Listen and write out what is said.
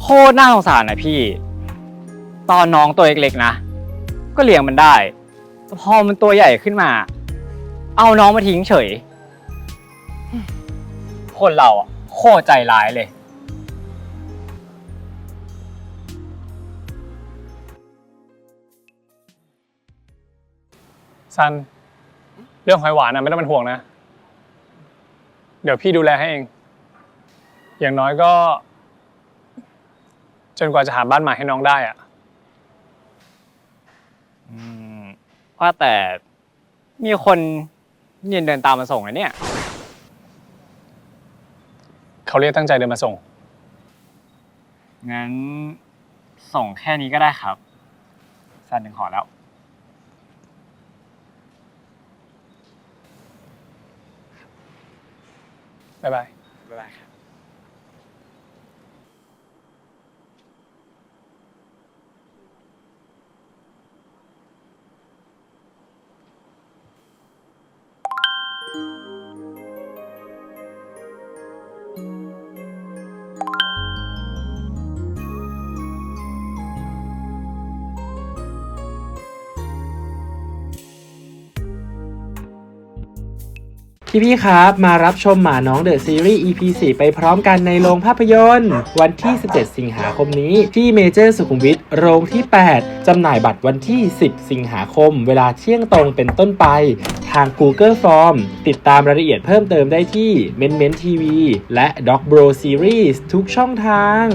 โคตรน่าสงสารนะพี่ ตอนน้องตัวเล็กๆนะ ก็เลี้ยงมันได้แต่พอมันตัวใหญ่ขึ้นมา เอาน้องมาทิ้งเฉย คนเราอะโคตรใจร้ายเลย ซัน เรื่องหอยหวานนะไม่ต้องเป็นห่วงนะ เดี๋ยวพี่ดูแลให้เอง อย่างน้อยก็ จนกว่าจะหาบ้านใหม่ให้น้องได้อะอืมว่าแต่มีคนยืนเดินตามมาส่งนะเนี่ย เขาเรียกตั้งใจเดินมาส่ง งั้นส่งแค่นี้ก็ได้ครับสั้นถึงขอแล้ว บ๊ายบาย บ๊ายบายครับ thank you พี่พี่ครับ มารับชมหมาน้องเดอะซีรีส์ EP 4 ไปพร้อมกันในโรงภาพยนตร์ วันที่ 17 สิงหาคมนี้ ที่เมเจอร์สุขุมวิทโรงที่ 8 จำหน่ายบัตรวันที่ 10 สิงหาคม เวลาเที่ยงตรงเป็นต้นไป ทาง Google Form ติดตามรายละเอียดเพิ่มเติมได้ที่ m e n m e n TV และ Dog Bro Series ทุกช่องทาง